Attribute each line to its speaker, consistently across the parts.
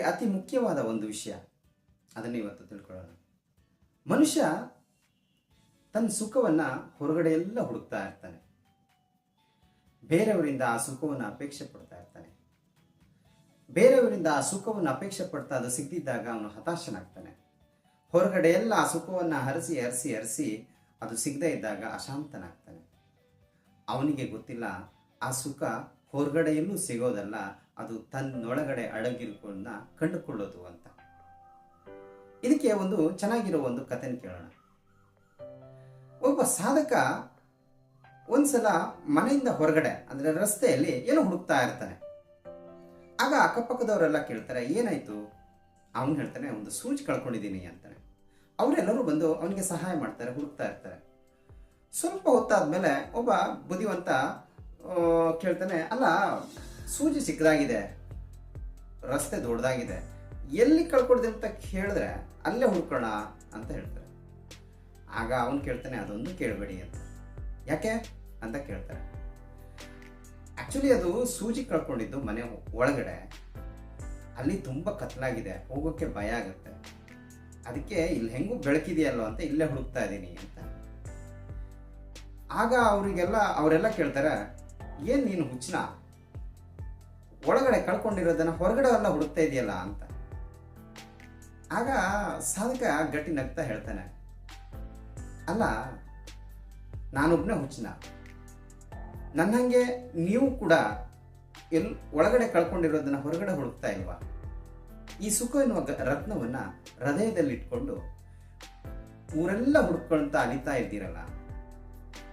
Speaker 1: ಅತಿ ಮುಖ್ಯವಾದ ಒಂದು ವಿಷಯ. ಅದನ್ನು ಇವತ್ತು ತಿಳ್ಕೊಳ್ಳೋಣ. ಮನುಷ್ಯ ತನ್ನ ಸುಖವನ್ನು ಹೊರಗಡೆ ಎಲ್ಲ ಹುಡುಕ್ತಾ ಇರ್ತಾನೆ. ಬೇರೆಯವರಿಂದ ಆ ಸುಖವನ್ನು ಅಪೇಕ್ಷೆ ಪಡ್ತಾ ಇರ್ತಾನೆ. ಬೇರೆಯವರಿಂದ ಆ ಸುಖವನ್ನು ಅಪೇಕ್ಷೆ ಪಡ್ತಾ ಅದು ಸಿಗದಿದ್ದಾಗ ಅವನು ಹತಾಶನಾಗ್ತಾನೆ. ಹೊರಗಡೆ ಎಲ್ಲ ಆ ಸುಖವನ್ನು ಹರಿಸಿ ಹರಿಸಿ ಹರಿಸಿ ಅದು ಸಿಗದೇ ಇದ್ದಾಗ ಅಶಾಂತನಾಗ್ತಾನೆ. ಅವನಿಗೆ ಗೊತ್ತಿಲ್ಲ, ಆ ಸುಖ ಹೊರಗಡೆಯಲ್ಲೂ ಸಿಗೋದಲ್ಲ ಅದು ತನ್ನೊಳಗಡೆ ಅಡಗಿರ್ಕೊಂಡ ಕಂಡುಕೊಳ್ಳೋದು ಅಂತ. ಇದಕ್ಕೆ ಒಂದು ಚೆನ್ನಾಗಿರೋ ಒಂದು ಕಥೆನ ಕೇಳೋಣ. ಒಬ್ಬ ಸಾಧಕ ಒಂದ್ಸಲ ಮನೆಯಿಂದ ಹೊರಗಡೆ, ಅಂದ್ರೆ ರಸ್ತೆಯಲ್ಲಿ ಏನೋ ಹುಡುಕ್ತಾ ಇರ್ತಾನೆ. ಆಗ ಅಕ್ಕಪಕ್ಕದವರೆಲ್ಲ ಕೇಳ್ತಾರೆ, ಏನಾಯ್ತು? ಅವನು ಹೇಳ್ತಾನೆ, ಒಂದು ಸೂಜಿ ಕಳ್ಕೊಂಡಿದ್ದೀನಿ ಅಂತಾನೆ. ಅವರೆಲ್ಲರೂ ಬಂದು ಅವನಿಗೆ ಸಹಾಯ ಮಾಡ್ತಾರೆ, ಹುಡುಕ್ತಾ ಇರ್ತಾರೆ. ಸ್ವಲ್ಪ ಹೊತ್ತಾದ್ಮೇಲೆ ಒಬ್ಬ ಬುದ್ಧಿವಂತ ಕೇಳ್ತಾನೆ, ಅಲ್ಲ ಸೂಜಿ ಚಿಕ್ಕದಾಗಿದೆ, ರಸ್ತೆ ದೊಡ್ಡದಾಗಿದೆ, ಎಲ್ಲಿ ಕಳ್ಕೊಡ್ದೆ ಅಂತ ಕೇಳಿದ್ರೆ ಅಲ್ಲೇ ಹುಡ್ಕೋಣ ಅಂತ ಹೇಳ್ತಾರೆ. ಆಗ ಅವನು ಕೇಳ್ತಾನೆ, ಅದೊಂದು ಕೇಳಬೇಡಿ ಅಂತ. ಯಾಕೆ ಅಂತ ಕೇಳ್ತಾರೆ. ಆ್ಯಕ್ಚುಲಿ ಅದು ಸೂಜಿ ಕಳ್ಕೊಂಡಿದ್ದು ಮನೆ ಒಳಗಡೆ. ಅಲ್ಲಿ ತುಂಬ ಕತ್ಲಾಗಿದೆ ಹೋಗೋಕ್ಕೆ ಭಯ ಆಗುತ್ತೆ. ಅದಕ್ಕೆ ಇಲ್ಲಿ ಹೆಂಗೂ ಬೆಳಕಿದೆಯಲ್ಲೋ ಅಂತ ಇಲ್ಲೇ ಹುಡುಕ್ತಾ ಇದ್ದೀನಿ ಅಂತ. ಆಗ ಅವರಿಗೆಲ್ಲ, ಅವರೆಲ್ಲ ಕೇಳ್ತಾರೆ, ಏನು ನೀನು ಹುಚ್ಚನ? ಒಳಗಡೆ ಕಳ್ಕೊಂಡಿರೋದನ್ನ ಹೊರಗಡೆ ಎಲ್ಲ ಹುಡುಕ್ತಾ ಇದೆಯಲ್ಲ ಅಂತ. ಆಗ ಸಾಧಕ ಗಟ್ಟಿ ನಗ್ತಾ ಹೇಳ್ತಾನೆ. ಅಲ್ಲ, ನಾನೊಬ್ನೇ ಹುಚ್ಚನ. ನನ್ನಂಗೆ ನೀವು ಕೂಡ ಎಲ್ ಒಳಗಡೆ ಕಳ್ಕೊಂಡಿರೋದನ್ನ ಹೊರಗಡೆ ಹುಡುಕ್ತಾ ಇಲ್ವಾ? ಈ ಸುಖ ಎನ್ನುವ ರತ್ನವನ್ನ ಹೃದಯದಲ್ಲಿ ಇಟ್ಕೊಂಡು ಊರೆಲ್ಲ ಹುಡ್ಕೊಳ್ತಾ ಅಲಿತಾ ಇದ್ದೀರಲ್ಲ,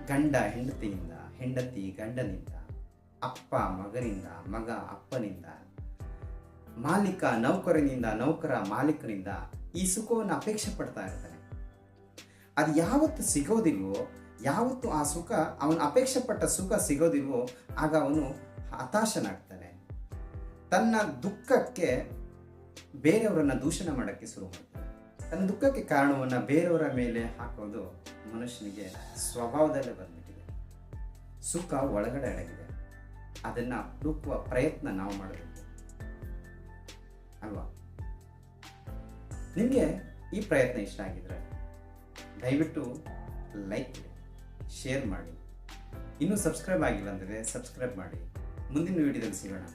Speaker 1: ಗಂಡ ಹೆಂಡತಿಯಿಂದ, ಹೆಂಡತಿ ಗಂಡನಿಂದ ಅಪ್ಪ ಮಗನಿಂದ, ಮಗ ಅಪ್ಪನಿಂದ, ಮಾಲೀಕ ನೌಕರನಿಂದ, ನೌಕರ ಮಾಲೀಕನಿಂದ ಈ ಸುಖವನ್ನು ಅಪೇಕ್ಷೆ ಪಡ್ತಾ ಇರ್ತಾನೆ. ಅದು ಯಾವತ್ತು ಸಿಗೋದಿಲ್ವೋ, ಯಾವತ್ತು ಆ ಸುಖ, ಅವನು ಅಪೇಕ್ಷೆ ಪಟ್ಟ ಸುಖ ಸಿಗೋದಿಲ್ವೋ, ಆಗ ಅವನು ಹತಾಶನಾಗ್ತಾನೆ. ತನ್ನ ದುಃಖಕ್ಕೆ ಬೇರೆಯವರನ್ನ ದೂಷಣೆ ಮಾಡೋಕ್ಕೆ ಶುರು ಮಾಡ್ತಾನೆ. ತನ್ನ ದುಃಖಕ್ಕೆ ಕಾರಣವನ್ನು ಬೇರೆಯವರ ಮೇಲೆ ಹಾಕೋದು ಮನುಷ್ಯನಿಗೆ ಸ್ವಭಾವದಲ್ಲೇ ಬಂದ್ಬಿಟ್ಟಿದೆ. ಸುಖ ಒಳಗಡೆ ಅಡಗಿದೆ. ಅದನ್ನ ಹುಡುಕುವ ಪ್ರಯತ್ನ ನಾವು ಮಾಡಬೇಕು ಅಲ್ವಾ? ನಿಮಗೆ ಈ ಪ್ರಯತ್ನ ಇಷ್ಟ ಆಗಿದ್ರೆ ದಯವಿಟ್ಟು ಲೈಕ್ ಶೇರ್ ಮಾಡಿ. ಇನ್ನೂ ಸಬ್ಸ್ಕ್ರೈಬ್ ಆಗಿಲ್ಲ ಅಂದರೆ ಸಬ್ಸ್ಕ್ರೈಬ್ ಮಾಡಿ. ಮುಂದಿನ ವಿಡಿಯೋದಲ್ಲಿ ಸಿಗೋಣ.